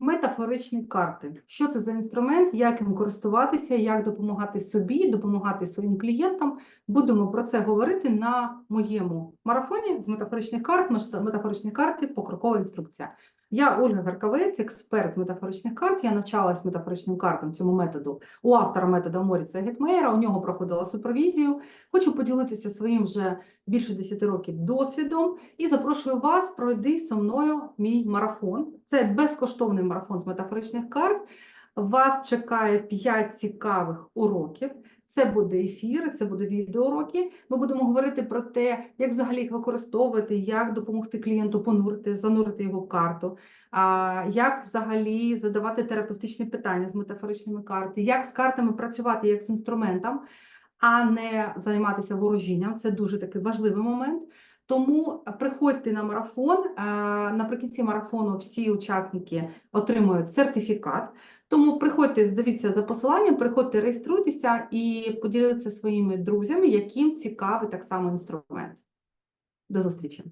Метафоричні карти. Що це за інструмент, як їм користуватися, як допомагати собі, допомагати своїм клієнтам. Будемо про це говорити на моєму марафоні з метафоричних карт, метафоричні карти, покрокова інструкція. Я Ольга Гаркавець, експерт з метафоричних карт. Я навчалась метафоричним картам цьому методу у автора методу Моріца Гетмейера. У нього проходила супервізію. Хочу поділитися своїм вже більше 10 років досвідом і запрошую вас пройти зі мною мій марафон. Це безкоштовний марафон з метафоричних карт. Вас чекає 5 цікавих уроків. Це буде ефір, це буде відеоуроки. Ми будемо говорити про те, як взагалі їх використовувати, як допомогти клієнту понурити, занурити його в карту, як взагалі задавати терапевтичні питання з метафоричними картами, як з картами працювати як з інструментом, а не займатися ворожінням. Це дуже такий важливий момент. Тому приходьте на марафон. е, Наприкінці марафону всі учасники отримують сертифікат. Тому приходьте, дивіться за посиланням, приходьте, реєструйтеся і поділіться своїми друзями, яким цікавий так само інструмент. До зустрічі!